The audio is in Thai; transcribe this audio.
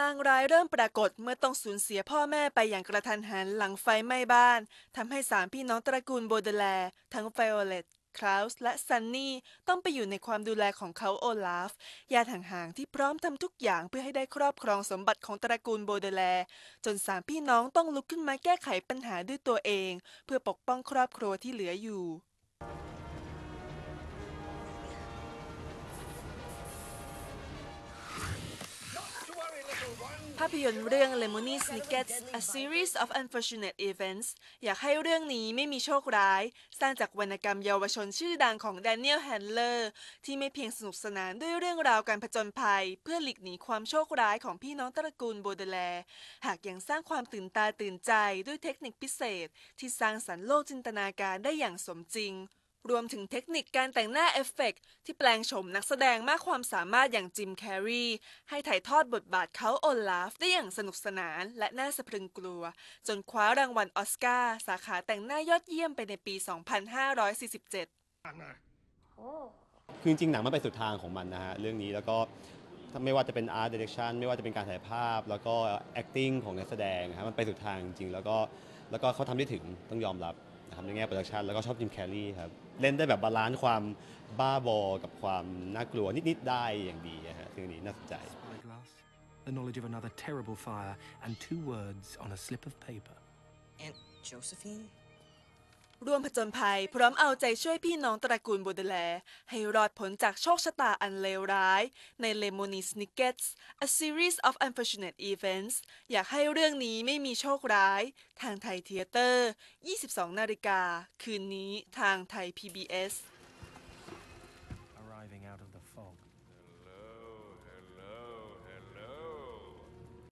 ลางร้ายเริ่มปรากฏเมื่อต้องสูญเสียพ่อแม่ไปอย่างกระทันหันหลังไฟไหม้บ้านทำให้สามพี่น้องตระกูลโบเดแลทั้งไ i โอเลตคลาวส์และซันนี่ต้องไปอยู่ในความดูแลของเขาโอลาฟญาติห่างๆที่พร้อมทำทุกอย่างเพื่อให้ได้ครอบครองสมบัติของตระกูลโบเดแล จนสามพี่น้องต้องลุกขึ้นมาแก้ไขปัญหาด้วยตัวเอง เพื่อปกป้องครอบครัวที่เหลืออยู่าพยนตร์เรื่อง Lemony Snickets A Series of Unfortunate Events อยากให้เรื่องนี้ไม่มีโชคร้าย สร้างจากวรรณกรรมเยาวชนชื่อดังของ Daniel Handler ที่ไม่เพียงสนุกสนานด้วยเรื่องราวการผจญภัย เพื่อหลีกหนีความโชคร้ายของพี่น้องตระกูลโบเดแล หากยังสร้างความตื่นตาตื่นใจด้วยเทคนิคพิเศษ ที่สร้างสรรค์โลกจินตนาการได้อย่างสมจริง รวมถึงเทคนิคการแต่งหน้าเอฟเฟกต์ที่แปลงโฉมนักแสดงมากความสามารถอย่างจิมแคร์รีให้ถ่ายทอดบทบาทเขาโอลาฟได้อย่างสนุกสนานและน่าสะพรึงกลัว จนคว้ารางวัลออสการ์สาขาแต่งหน้ายอดเยี่ยมไปในปี 2547 คือจริงหนังมันไปสุดทางของมันนะฮะ เรื่องนี้แล้วก็ไม่ว่าจะเป็น art direction ไม่ว่าจะเป็นการถ่ายภาพ แล้วก็ acting ของนักแสดงนะครับมันไปสุดทางจริงแล้วก็แล้วก็เขาทำได้ถึงต้องยอมรับ นะครับในแง่โปรดักชันแล้วก็ชอบจิมแคลรี่ครับ เล่นได้แบบบาลานซ์ความบ้าบอ กับความน่ากลัวนิด ๆ ได้อย่างดีนะฮะซึ่งอันนี้น่าสนใจ spyglass, the knowledge of another terrible fire, and two words on a slip of paper. Aunt Josephine? ร่วมผจญภัย พร้อมเอาใจช่วยพี่น้องตระกูลโบเดแล ให้รอดพ้นจากโชคชะตาอันเลวร้าย ใน Lemony Snickets A Series of Unfortunate Events อยากให้เรื่องนี้ไม่มีโชคร้าย ทางไทยเทียเตอร์ 22 นาฬิกา คืนนี้ทางไทย PBS